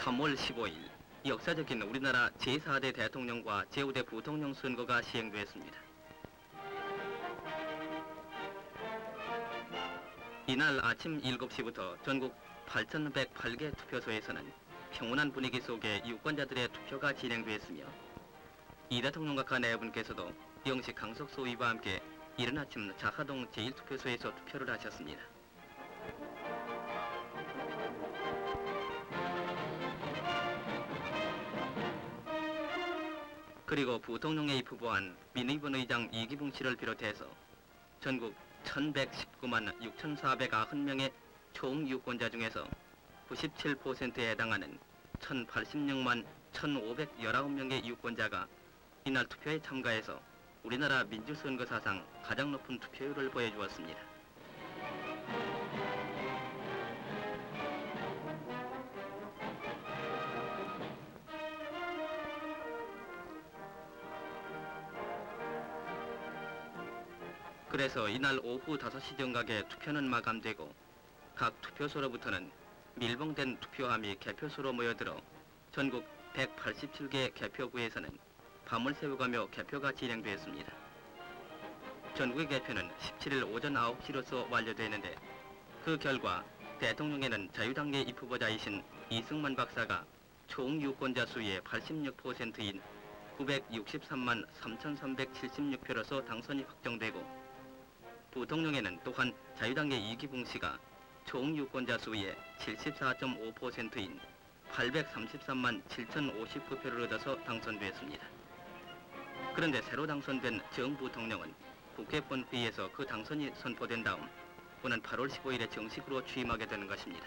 3월 15일 역사적인 우리나라 제4대 대통령과 제5대 부통령 선거가 시행되었습니다. 이날 아침 7시부터 전국 8,108개 투표소에서는 평온한 분위기 속에 유권자들의 투표가 진행되었으며 이 대통령과 그 내분께서도 영식 강석 소위와 함께 이른 아침 자하동 제1투표소에서 투표를 하셨습니다. 그리고 부통령에 입후보한 민의원 의장 이기붕 씨를 비롯해서 전국 1119만 6,490명의 총 유권자 중에서 97%에 해당하는 1,086만 1,519명의 유권자가 이날 투표에 참가해서 우리나라 민주선거 사상 가장 높은 투표율을 보여주었습니다. 그래서 이날 오후 5시 정각에 투표는 마감되고 각 투표소로부터는 밀봉된 투표함이 개표소로 모여들어 전국 187개 개표구에서는 밤을 새워가며 개표가 진행되었습니다. 전국의 개표는 17일 오전 9시로서 완료되는데 그 결과 대통령에는 자유당의 입후보자이신 이승만 박사가 총 유권자 수의 86%인 963만 3,376표로서 당선이 확정되고 부통령에는 또한 자유당의 이기붕 씨가 총 유권자 수의 74.5%인 833만 7,059표를 얻어서 당선되었습니다. 그런데 새로 당선된 정 부통령은 국회 본회의에서 그 당선이 선포된 다음 오는 8월 15일에 정식으로 취임하게 되는 것입니다.